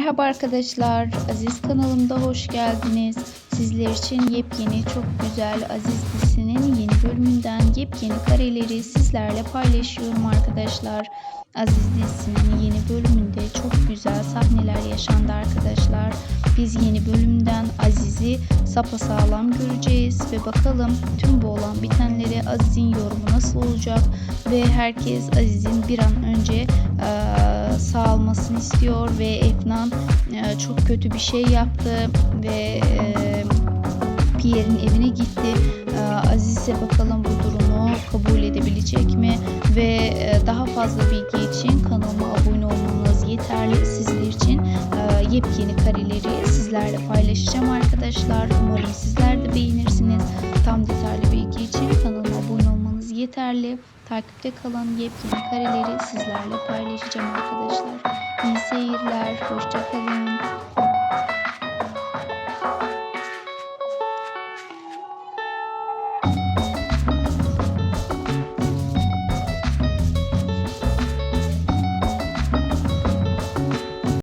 Merhaba arkadaşlar, Aziz kanalımda hoş geldiniz. Sizler için yepyeni çok güzel Aziz dizisinin yeni bölümünden yepyeni kareleri sizlerle paylaşıyorum arkadaşlar. Aziz dizisinin yeni bölümünde çok güzel sahneler yaşandı arkadaşlar. Biz yeni bölümden Aziz'i sapasağlam göreceğiz ve bakalım tüm bu olan bitenlere Aziz'in yorumu nasıl olacak ve herkes Aziz'in bir an önce eee sağalmasını istiyor ve Efnan e, çok kötü bir şey yaptı ve e, Pierre'in evine gitti. E, Aziz'e bakalım bu durumu kabul edebilecek mi? Ve e, daha fazla bilgi için kanalıma abone olmanız yeterli. Sizler için e, yepyeni kareleri sizlerle paylaşacağım arkadaşlar. Umarım sizler de beğenirsiniz. Tam detaylı bilgi için kanalıma yeterli. Takipte kalan yepyeni kareleri sizlerle paylaşacağım arkadaşlar. İyi seyirler, hoşçakalın.